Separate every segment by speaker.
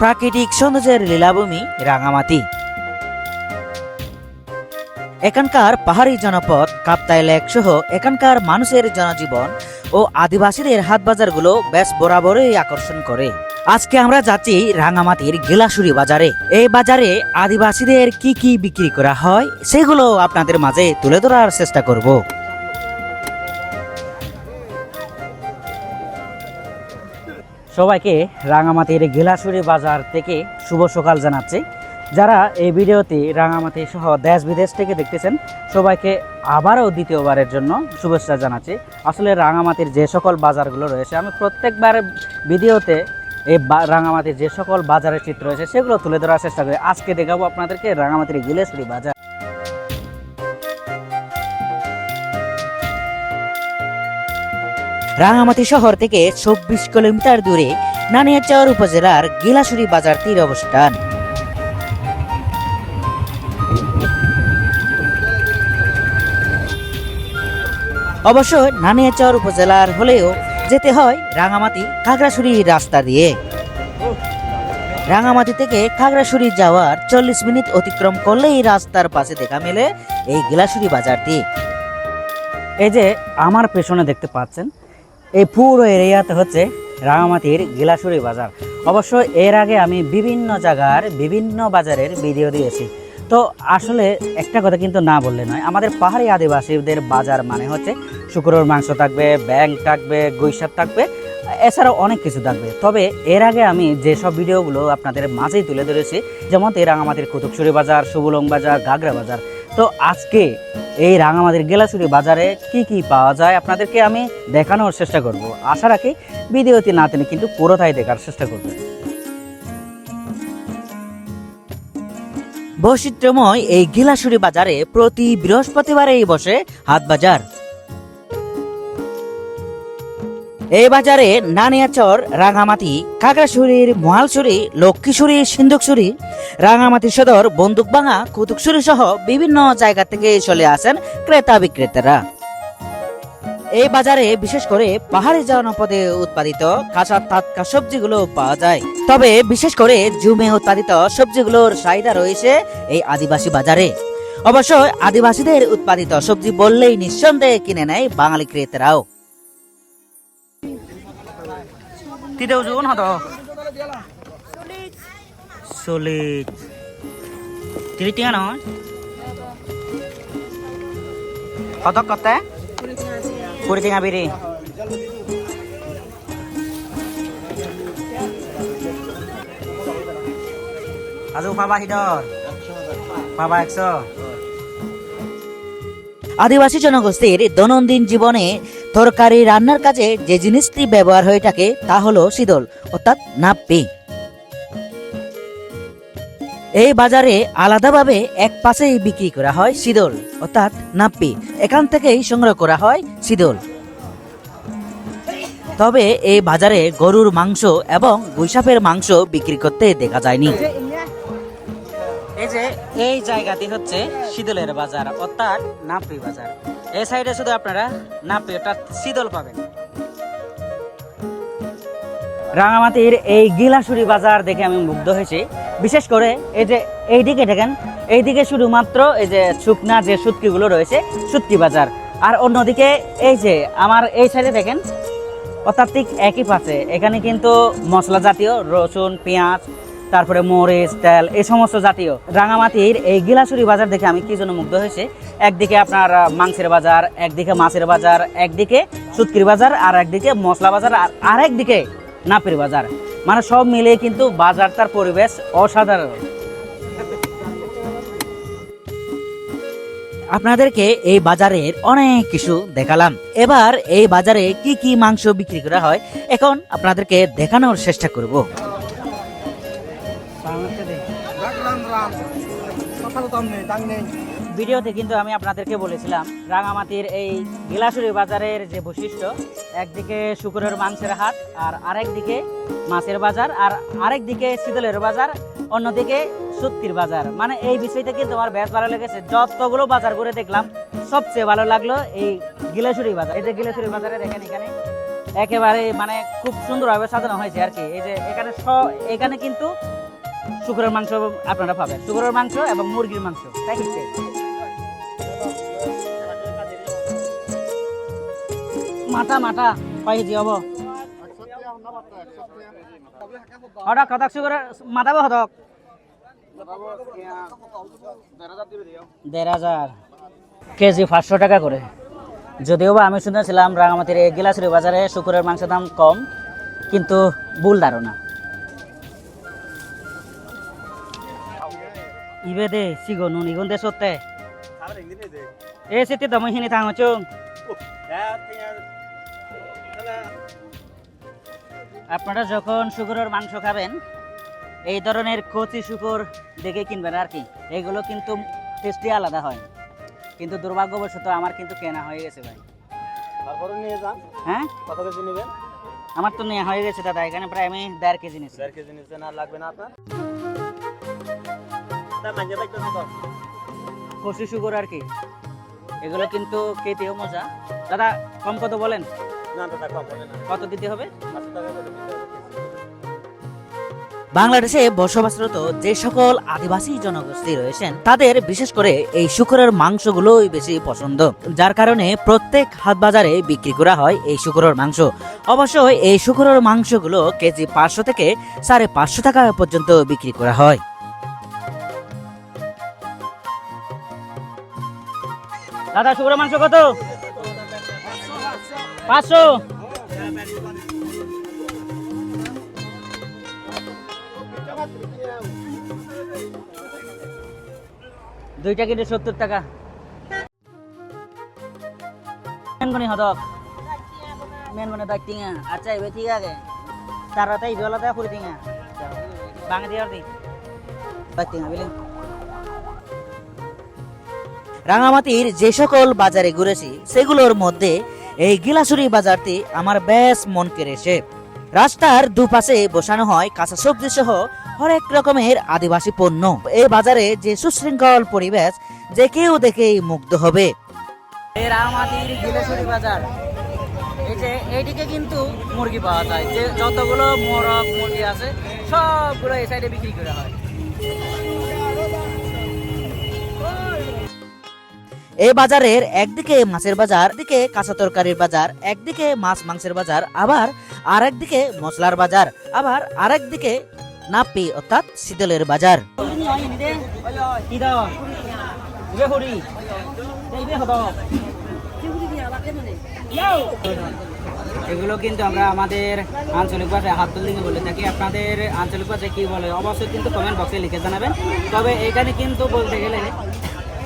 Speaker 1: প্রাকৃতিক সৌন্দর্যের লীলাভূমি রাঙামাটি। এখানকার পাহাড়ি জনপদ, কাপ্তাই লেক সহ এখানকার মানুষের জনজীবন ও আদিবাসীদের হাট বাজারগুলো বেশ বরাবরই আকর্ষণ করে। আজকে আমরা যাচ্ছি রাঙামাটির গেলাসুরি বাজারে। এই বাজারে আদিবাসীদের কি কি বিক্রি করা হয়, সেগুলো আপনাদের মাঝে তুলে ধরার চেষ্টা করব। সবাইকে রাঙামাটির গেলাসুরি বাজার থেকে শুভ সকাল জানাচ্ছি। যারা এই ভিডিওতে রাঙামাটি সহ দেশ বিদেশ থেকে দেখতেছেন, সবাইকে আবারও দ্বিতীয়বারের জন্য শুভেচ্ছা জানাচ্ছি। আসলে রাঙামাটির যে সকল বাজারগুলো রয়েছে, আমি প্রত্যেকবার ভিডিওতে এই রাঙামাটির যে সকল বাজারের চিত্র রয়েছে, সেগুলো তুলে ধরার চেষ্টা করি। আজকে দেখাবো আপনাদেরকে রাঙামাটির গিলেসুরি বাজার। রাঙামাটি শহর থেকে চব্বিশ কিলোমিটার দূরে নানিয়াচর উপজেলার গিলাসুরি বাজারটির অবস্থান। অবশ্য নানিয়াচর উপজেলার হলেও যেতে হয় রাঙামাটি খাগড়াছড়ি রাস্তা দিয়ে। রাঙামাটি থেকে খাগড়াছড়ি যাওয়ার চল্লিশ মিনিট অতিক্রম করলেই রাস্তার পাশে দেখা মেলে এই গিলাসুরি বাজারটি। এই যে আমার পেছনে দেখতে পাচ্ছেন এই পুরো এরিয়াতে হচ্ছে রাঙামাটির গিলাসুরি বাজার। অবশ্য এর আগে আমি বিভিন্ন জায়গার বিভিন্ন বাজারের ভিডিও দিয়েছি। তো আসলে একটা কথা কিন্তু না বললে নয়, আমাদের পাহাড়ি আদিবাসীদের বাজার মানে হচ্ছে শুক্রোর মাংস থাকবে ব্যাং থাকবে গৈসাপ থাকবে, এছাড়াও অনেক কিছু থাকবে। তবে এর আগে আমি যেসব ভিডিওগুলো আপনাদের মাঝেই তুলে ধরেছি, যেমন রাঙামাটির কুতুবশুরি বাজার, সুবুলং বাজার গাগরা বাজার তো আজকে এই রাঙামাদের গেলাসুরি বাজারে কি কি পাওয়া যায় আপনাদেরকে আমি দেখানোর চেষ্টা করব। আশা রাখি ভিডিওটি না তিনি কিন্তু পুরোটাই দেখার চেষ্টা করবেন। বৈচিত্র্যময় এই গিলাসুরি বাজারে প্রতি বৃহস্পতিবারেই বসে হাট বাজার এই বাজারে নানিয়াচর, রাঙামাটি কাকড়াছড়ির মহালছড়ি, লক্ষ্মীছড়ি, সিন্ধুকছড়ি, রাঙামাটি সদর, বন্দুকবাঙা কুতুকছড়ি সহ বিভিন্ন জায়গা থেকে চলে আসেন ক্রেতা বিক্রেতারা। এই বাজারে বিশেষ করে পাহাড়ি জনপদে উৎপাদিত কাঁচা টাটকা সবজিগুলো পাওয়া যায়। তবে বিশেষ করে জুমে উৎপাদিত সবজিগুলোর চাহিদা রয়েছে এই আদিবাসী বাজারে। অবশ্য আদিবাসীদের উৎপাদিত সবজি বললেই নিঃসন্দেহে কিনে নেয় বাঙালি ক্রেতারাও। তিতেও জুন হতো চল্লিশ তিরিশ টিকা নহয়? কত কত? কুড়ি টিকা বিড়ি আজও পাবা হিদর পাবা একশো। আদিবাসী জনগোষ্ঠীর দৈনন্দিন জীবনে তরকারি, রান্নার কাজে যে জিনিসটি ব্যবহার হয়ে থাকে তা হলো শীতল, অর্থাৎ নাপ্পি। এই বাজারে আলাদাভাবে এক পাশেই বিক্রি করা হয় শীতল, অর্থাৎ নাপ্পি। এখান থেকেই সংগ্রহ করা হয় শীতল। তবে এই বাজারে গরুর মাংস এবং গুইসাপের মাংস বিক্রি করতে দেখা যায়নি। যে এই জায়গাটি হচ্ছে শীতলের বাজার, অর্থাৎ নাপি বাজার। এই সাইডে শুধু আপনারা নাপি অর্থাৎ শীতল পাবেন। রাঙামাটির এই গিলাসুরি বাজার দেখে আমি মুগ্ধ হয়েছি। বিশেষ করে এই যে এইদিকে দেখেন, এইদিকে শুধুমাত্র এই যে শুকনা যে সুটকিগুলো রয়েছে, সুটকি বাজার। আর অন্যদিকে এই যে আমার এই সাইডে দেখেন, অর্থাৎ ঠিক একই পাশে। এখানে কিন্তু মশলা জাতীয়, রসুন, পেঁয়াজ তারপরে মরিচ, তেল, এই সমস্ত জাতীয় রাঙামাটির এই গিলাসুরি বাজার দেখে আমি কি জন্য মুগ্ধ হয়েছে? একদিকে আপনার মাংসের বাজার, একদিকে মাছের বাজার, একদিকে সুতকির বাজার, আর একদিকে মশলা বাজার, আর আরেকদিকে নাপির বাজার। মানে সব মিলিয়ে কিন্তু বাজারটার পরিবেশ অসাধারণ। আপনাদেরকে এই বাজারের অনেক কিছু দেখালাম। এবার এই বাজারে কি কি মাংস বিক্রি করা হয়, এখন আপনাদেরকে দেখানোর চেষ্টা করব। ভিডিওতে কিন্তু আমি আপনাদেরকে বলেছিলাম, রাঙামাটির এই গিলাসুরি বাজারের যে বৈশিষ্ট্য, একদিকে শুকুরের মাংসের হাট আর আরেকদিকে মাছের বাজার আর আরেকদিকে শীতলের বাজার, অন্যদিকে সত্যির বাজার। মানে এই বিষয়টা কিন্তু আমার বেশ ভালো লেগেছে। যতগুলো বাজার ঘুরে দেখলাম, সবচেয়ে ভালো লাগল এই গিলাসুরি বাজার। এই যে গিলাসুরি বাজারে দেখেন এখানে একেবারে মানে খুব সুন্দরভাবে সাজানো হয়েছে আর কি। এই যে এখানে এখানে কিন্তু শুকুরের মাংস আপনারা পাবেন। শুকুরের মাংস এবং মুরগির মাংস। তাই হচ্ছে মাটা মাটা কয় কেজি হব হঠাৎ হঠাৎ শুকুরের মাটাবো হঠাৎ দেড় হাজার। কেজি পাঁচশো টাকা করে। যদিও বা আমি শুনেছিলাম রাঙামাটির গিলাসুরি বাজারে শুকুরের মাংসের দাম কম, কিন্তু ভুল ধারণা। ইবে দে সিগো নুন ইগুন দে সত্যে এ সেটি দমই হিনি থাঙ চুং আপনারা যখন শুকুরের মাংস খাবেন এই ধরনের কচি শুকুর দেখে কিনবেন আর কি। এগুলো কিন্তু টেস্টি আলাদা হয়। কিন্তু দুর্ভাগ্যবশত আমার কিন্তু কেনা হয়ে গেছে ভাই।
Speaker 2: তারপরে নিয়ে যান।
Speaker 1: হ্যাঁ?
Speaker 2: কত কেজি নেবেন?
Speaker 1: আমার তো নেওয়া হয়ে গেছে দাদা এখানে প্রায় আমি দেড় কেজি নিচ্ছি
Speaker 2: দেড় কেজি নিচ্ছেন আর লাগবে না আপনার?
Speaker 1: কচি শুকুর আর কি? এগুলো কিন্তু খেতেও মজা। দাদা কম কত বলেন? কত দিতে হবে?
Speaker 2: দিতে
Speaker 1: বাংলাদেশে বসবাসরত যে সকল আদিবাসী জনগোষ্ঠী রয়েছেন তাদের বিশেষ করে এই শুকরের মাংসগুলোই বেশি পছন্দ। যার কারণে প্রত্যেক হাট বাজারে বিক্রি করা হয় এই শুকরের মাংস। অবশ্যই এই শুকরের মাংসগুলো কেজি পাঁচশো থেকে সাড়ে পাঁচশো টাকা পর্যন্ত বিক্রি করা হয়। দাদা শুকরের মাংস কত? পাঁচশো। দুইটা কিন্তু সত্তর টাকা। দাগ টিঙা। আচ্ছা ঠিক আছে। তারা তাই বেলা তাই করে টিঙা। বাঙা দিয়ে দি দাগ টিঙা বুঝলেন রাঙামাটির যে সকল বাজারে ঘুরেছি, সেগুলোর মধ্যে এই গিলাসুরি বাজারটি আমার বেশ মন কেড়েছে। রাস্তার দুপাশে বসানো হয় কাঁচা সবজি সহ হরেক রকমের আদিবাসী পণ্য। এই বাজারে যে সুশৃঙ্খল পরিবেশ, যে কেউ দেখেই মুগ্ধ হবে। বাজার কিন্তু মুরগি পাওয়া যায়। যে যতগুলো মোরগ, মুরগি আছে, সবগুলো এই সাইডে বিক্রি করা হয়। এই বাজারের একদিকে মাছের বাজার দিকে কাঁচা তরকারির বাজার, একদিকে মাছ মাংসের বাজার, আবার আর একদিকে মশলার বাজার, আবার আর একদিকে নাপি, অর্থাৎ শীতলের বাজার। এগুলো কিন্তু আমরা আমাদের আঞ্চলিক ভাষায় হাত বিল্ডিং বলে থাকি। আপনাদের আঞ্চলিক ভাষায় কি বলে, অবশ্যই কিন্তু কমেন্ট বক্সে লিখে জানাবেন। তবে এখানে কিন্তু বলতে গেলে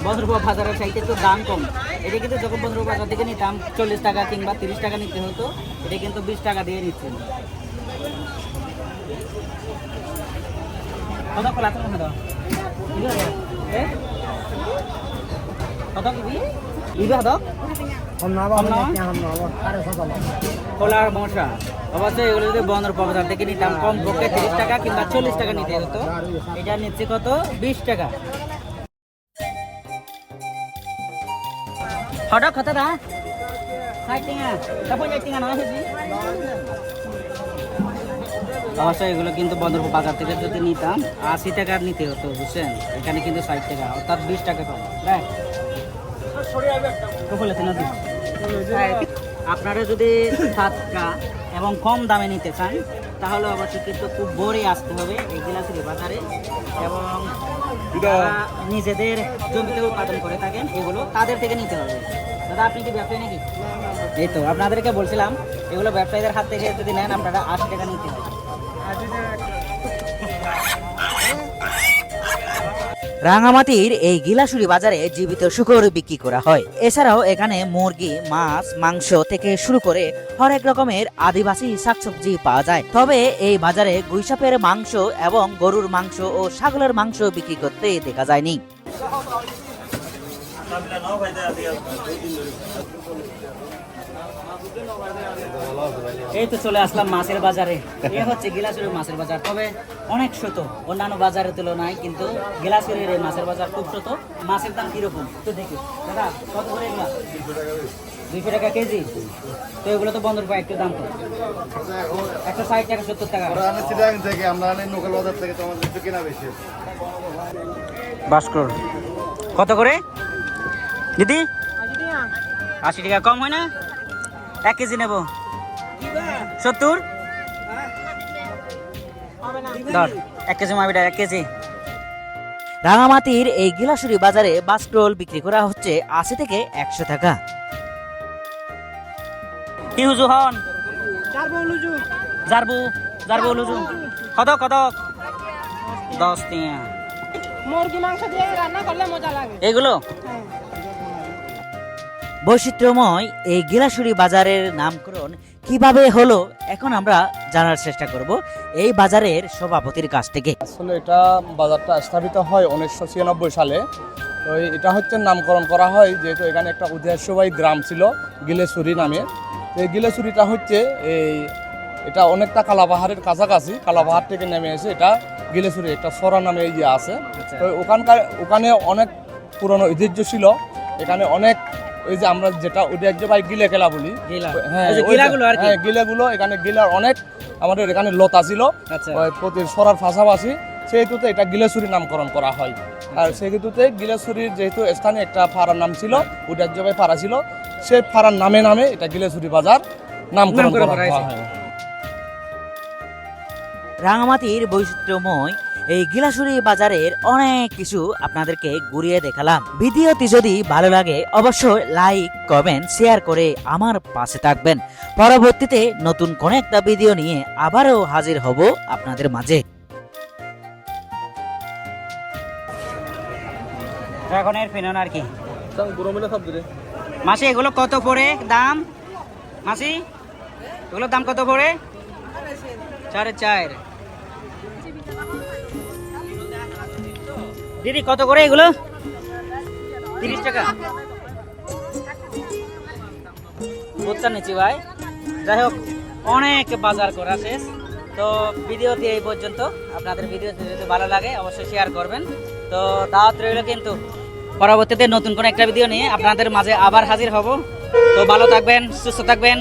Speaker 1: বদরপুর বাজারের সাইডে একটু দাম কম। এটা কিন্তু যখন বদরপুর বাজার থেকে নিতাম চল্লিশ টাকা কিংবা তিরিশ টাকা নিতে হতো এটা কিন্তু বিশ টাকা দিয়ে নিচ্ছেন। কত কলা তুমি কত কত কিবি ইবে কত কলার মশা। অবশ্যই এগুলো যদি বন্দর বাজার থেকে নিতাম কম পক্ষে তিরিশ টাকা কিংবা চল্লিশ টাকা নিতে হতো। এটা নিচ্ছে কত? বিশ টাকা। হঠাৎ কথা দা ষাট টাকা তারপর টাকা নয় হয়েছি অবশ্যই এগুলো কিন্তু বন্দরপুর বাজার থেকে যদি নিতাম আশি টাকার নিতে হতো বুঝছেন? এখানে কিন্তু ষাট টাকা অর্থাৎ বিশ টাকা কম দেখ বলেছেন আপনারা যদি টাটকা এবং কম দামে নিতে চান তাহলে অবশ্যই কিন্তু খুব ভোরে আসতে হবে এই গিলাসুরি বাজারে। এবং যারা নিজেদের জমিতে উৎপাদন করে থাকেন এগুলো তাদের থেকে নিতে হবে। দাদা আপনি কি ব্যবসায়ী নাকি? এই তো আপনাদেরকে বলছিলাম এগুলো ব্যবসায়ীদের হাত থেকে যদি নেন আপনারা আশি টাকা নিতে হবে। রাঙামাটির এই গিলাসুরি বাজারে জীবিত শুকর বিক্রি করা হয়। এছাড়াও এখানে মুরগি, মাছ, মাংস থেকে শুরু করে হরেক রকমের আদিবাসী শাকসবজি পাওয়া যায়। তবে এই বাজারে গুইসাপের মাংস এবং গরুর মাংস ও ছাগলের মাংস বিক্রি করতে দেখা যায়নি। এই তো চলে আসলাম মাছের বাজারে। এ হচ্ছে গিলাসুরের মাছের বাজার। তবে অনেক ছোট অন্যান্য বাজারের তুলনায় কিন্তু গিলাসুরের এই মাছের বাজার খুব ছোট। মাছের দাম কীরকম? তো দেখি। দাদা কত করে এগুলা দুইশো টাকা কেজি? তো এগুলো তো বন্ধুর পায় একটু দাম তো একশো ষাট টাকা সত্তর টাকা।
Speaker 3: আমরা থেকে আমরা লোকাল বাজার থেকে তো আমাদের কেনা বেশি।
Speaker 1: ভাস্কর কত করে? দিদি? আশি টাকা কম হয় না? এক কেজি নেব। সত্তর? ধর এক কেজি মাবিটা এক কেজি। রাঙামাটির এই গিলাসুরি বাজারে বাস্ট্রোল বিক্রি করা হচ্ছে আশি থেকে একশো টাকা। কি হুজু হন? জারবু জারবু লুজু কত কত দশ টিয়া।
Speaker 4: মুরগি মাংস দিয়ে রান্না করলে মজা লাগে।
Speaker 1: এগুলো বৈচিত্র্যময় এই গিলাসুরি বাজারের নামকরণ কীভাবে হলো এখন আমরা জানার চেষ্টা করব এই বাজারের সভাপতির কাছ থেকে।
Speaker 5: আসলে এটা বাজারটা স্থাপিত হয় উনিশশো ছিয়ানব্বই সালে। তো এটা হচ্ছে নামকরণ করা হয় যেহেতু এখানে একটা ঐতিহ্যবাহী গ্রাম ছিল গিলেছুরি নামে। তো এই গিলেছুরিটা হচ্ছে এই এটা অনেকটা কালাপাহাড়ের কাছাকাছি কালাপাহাড় থেকে নেমে এসে এটা গিলেছুরি একটা সরা নামে এই যে আছে। তো ওখানকার ওখানে অনেক পুরনো ঐতিহ্য ছিল এখানে অনেক ওই যে আমরা যেটা ঐতিহ্যবাহী গিলে খেলা বলি। হ্যাঁ
Speaker 1: গিলাগুলো?
Speaker 5: হ্যাঁ গিলাগুলো এখানে গিলার অনেক আমাদের এখানে লতা ছিল।
Speaker 1: আচ্ছা।
Speaker 5: প্রতি সরার পাশাপাশি সেহেতুতে এটা গিলেছুরি নামকরণ করা হয়। আর সেহেতুতে গিলেছুরির যেহেতু স্থানে একটা ফাড়ার নাম ছিল ঐতিহ্যবাহী ফাড়া ছিল সেই ফাড়ার নামে নামে এটা গিলেছুরি বাজার নামকরণ
Speaker 1: নামকরণ
Speaker 5: করা
Speaker 1: করা
Speaker 5: হয়।
Speaker 1: রাঙামাটির বৈচিত্র্যময় এই গিলাসুরি বাজারের অনেক কিছু আপনাদেরকে ঘুরিয়ে দেখালাম। ভিডিওটি যদি ভালো লাগে অবশ্যই লাইক কমেন্ট শেয়ার করে আমার পাশে থাকবেন। পরবর্তীতে নতুন কোন একটা ভিডিও নিয়ে আবারও হাজির হব আপনাদের মাঝে। ড্রাগনের ফেনন আর কি। মাসি এগুলো কত পড়ে দাম? মাসি এগুলোর দাম কত পড়ে? সাড়ে চার। দিদি, কত করে এগুলো? তিরিশ টাকা। বুঝতে নিচ্ছি ভাই। যাই হোক, অনেক বাজার করা শেষ। তো ভিডিওটি এই পর্যন্ত। আপনাদের ভিডিও যদি ভালো লাগে, অবশ্যই শেয়ার করবেন। তো দাওয়াত রইল কিন্তু পরবর্তীতে নতুন কোনো একটা ভিডিও নিয়ে। আপনাদের মাঝে আবার হাজির হব। তো ভালো থাকবেন, সুস্থ থাকবেন।